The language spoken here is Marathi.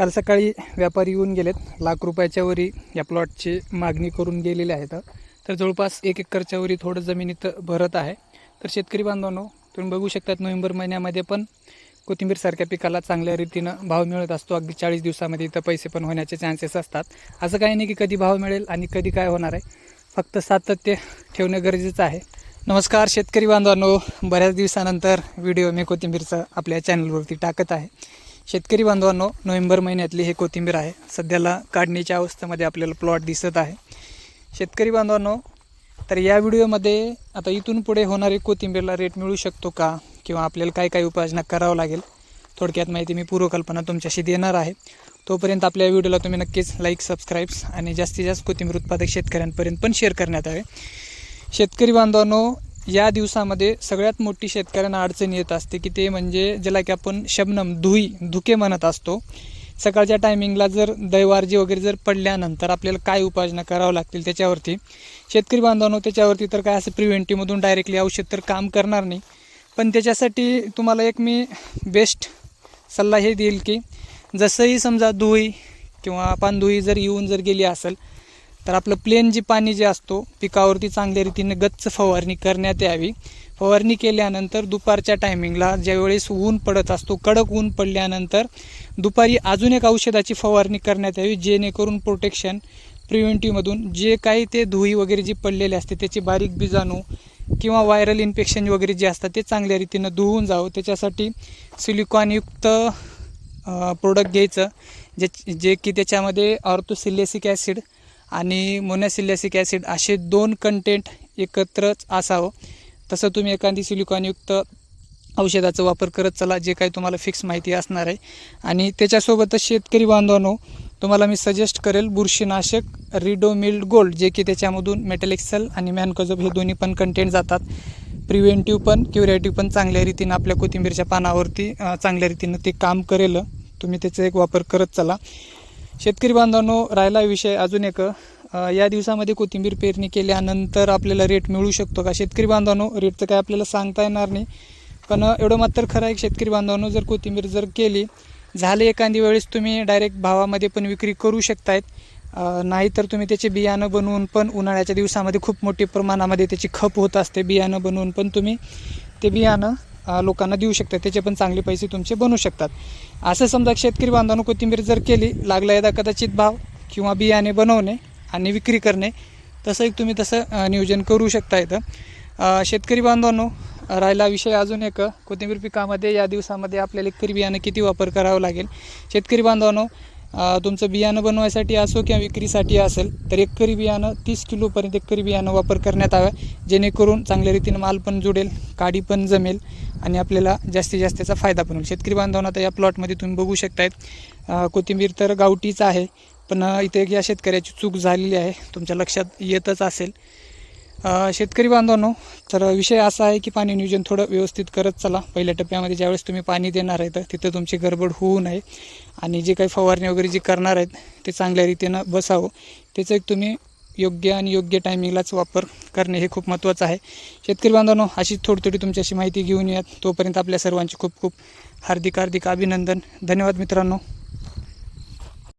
काल सकाळी व्यापारी येऊन गेलेत. लाख रुपयाच्यावरी या प्लॉटची मागणी करून गेलेले आहेत. तर जवळपास एक एकरच्यावरी थोडं जमिनीत भरत आहे. तर शेतकरी बांधवांनो तुम्ही बघू शकतात नोव्हेंबर महिन्यामध्ये पण कोथिंबीरसारख्या पिकाला चांगल्या रीतीनं भाव मिळत असतो. अगदी चाळीस दिवसामध्ये इथं पैसे पण होण्याचे चान्सेस असतात. असं काही नाही की कधी भाव मिळेल आणि कधी काय होणार आहे. फक्त सातत्य ठेवणं गरजेचं आहे. नमस्कार शेतकरी बांधवांनो. बऱ्याच दिवसानंतर व्हिडिओ मी कोथिंबीरचा आपल्या चॅनलवरती टाकत आहे. शेतकरी बांधवांनो नोव्हेंबर महिन्यातली हे कोथिंबीर आहे. सध्याला काढणीच्या अवस्थेमध्ये आपल्याला प्लॉट दिसत आहे. शेतकरी बांधवांनो तर या व्हिडिओमध्ये आता इथून पुढे होणारी कोथिंबीरला रेट मिळू शकतो का? किंवा आपल्याला काय काय उपाययोजना करावं लागेल? थोडक्यात माहिती मी पूर्वकल्पना तुमच्याशी देणार आहे. तोपर्यंत आपल्या व्हिडिओला तुम्ही नक्कीच लाईक सबस्क्राईब्स आणि जास्तीत जास्त कोथिंबीर उत्पादक शेतकऱ्यांपर्यंत पण शेअर करण्यात यावे. शेतकरी बांधवांनो या दिवसामध्ये सगळ्यात मोठी शेतकऱ्यांना अडचण येत असते की ते म्हणजे ज्याला की आपण शबनम धुई धुके म्हणत असतो. सकाळच्या टायमिंगला जर दैवारजी वगैरे जर पडल्यानंतर आपल्याला काय उपाययोजना करावं लागतील त्याच्यावरती? शेतकरी बांधवांनो त्याच्यावरती तर काय असं प्रिव्हेंटिव्हमधून डायरेक्टली औषध तर काम करणार नाही. पण त्याच्यासाठी तुम्हाला एक मी बेस्ट सल्ला हे देईल की जसंही समजा धुई किंवा पानधुई जर येऊन जर गेली असेल तर आपलं प्लेन जे पाणी जे असतो पिकावरती चांगल्या रीतीने गच्च फवारणी करण्यात यावी. फवारणी केल्यानंतर दुपारच्या टायमिंगला ज्यावेळेस ऊन पडत असतो कडक ऊन पडल्यानंतर दुपारी अजून एक औषधाची फवारणी करण्यात यावी जेणेकरून प्रोटेक्शन प्रिव्हेंटिव्हमधून जे काही ते धुई वगैरे जी पडलेले असते त्याचे बारीक बीजाणू किंवा व्हायरल इन्फेक्शन वगैरे जे असतात ते चांगल्या रीतीनं धुवून जावं. त्याच्यासाठी सिलिकॉनयुक्त प्रोडक्ट घ्यायचं जे जे की त्याच्यामध्ये ऑर्थोसिलेसिक ॲसिड आणि मोनॅसिलॅसिक ॲसिड असे दोन कंटेंट एकत्रच असावं. तसं तुम्ही एखादी सिलिकॉनयुक्त औषधाचा वापर करत चला जे काही तुम्हाला फिक्स माहिती असणार आहे. आणि त्याच्यासोबतच शेतकरी बांधवांनो तुम्हाला मी सजेस्ट करेल बुरशीनाशक रिडोमिल्ड गोल्ड जे की त्याच्यामधून मेटलेक्सल आणि मॅनकोजब हे दोन्ही पण कंटेंट जातात. प्रिव्हेंटिव्ह पण क्युरेटिव्ह पण चांगल्या रीतीनं आपल्या कोथिंबीरच्या पानावरती चांगल्या रीतीनं ते काम करेल. तुम्ही त्याचा एक वापर करत चला. शेतकरी बांधवांनो राहिला विषय अजून एक. या दिवसामध्ये कोथिंबीर पेरणी केल्यानंतर आपल्याला रेट मिळू शकतो का? शेतकरी बांधवांनो रेट तर काय आपल्याला सांगता येणार नाही. पण एवढं मात्र खरं आहे शेतकरी बांधवांनो जर कोथिंबीर जर केली झाले एखादी वेळेस तुम्ही डायरेक्ट भावामध्ये पण विक्री करू शकतायत. नाहीतर तुम्ही त्याचे बियाणं बनवून पण उन्हाळ्याच्या दिवसामध्ये खूप मोठी प्रमाणामध्ये त्याची खप होत असते. बियाणं बनवून पण तुम्ही ते बियाणं लोकांना देऊ शकतात. त्याचे पण चांगले पैसे तुमचे बनू शकतात. असं समजा शेतकरी बांधवांनो कोथिंबीर जर केली लागला यदा कदाचित भाव किंवा बियाणे बनवणे आणि विक्री करणे तसं एक तुम्ही तसं नियोजन करू शकता इथं. शेतकरी बांधवांनो राहिला विषय अजून एक. कोथिंबीर पिकामध्ये या दिवसामध्ये आपल्याला एकरी बियाणं किती वापर करावं लागेल? शेतकरी बांधवांनो तुमचं बियाणं बनवायसाठी असो किंवा विक्रीसाठी असेल तर एकरी बियाणं तीस किलोपर्यंत एकरी बियाणं वापर करण्यात यावं जेणेकरून चांगल्या रीतीनं माल पण जुडेल काडी पण जमेल आणि आपल्याला जास्तीत जास्त त्याचा फायदा पण होईल. शेतकरी बांधवांना आता या प्लॉटमध्ये तुम्ही बघू शकतायत कोथिंबीर तर गावठीच आहे पण इथे एक या शेतकऱ्याची चूक झालेली आहे. तुमच्या लक्षात येतच असेल. शेतकरी बांधवांनो तर विषय असा आहे की पाणी नियोजन थोडं व्यवस्थित करत चला. पहिल्या टप्प्यामध्ये ज्यावेळेस तुम्ही पाणी देणार आहे तर तिथं तुमची गडबड होऊ नये. आणि जे काही फवारणी वगैरे जे करणार आहेत ते चांगल्या रीतीनं बसावं. त्याचं एक तुम्ही योग्य आणि योग्य टायमिंगलाच वापर करणे हे खूप महत्त्वाचं आहे. शेतकरी बांधवांनो अशीच थोडी थोडी तुमच्याशी माहिती घेऊन यात तोपर्यंत आपल्या सर्वांचे खूप खूप हार्दिक हार्दिक अभिनंदन. धन्यवाद मित्रांनो.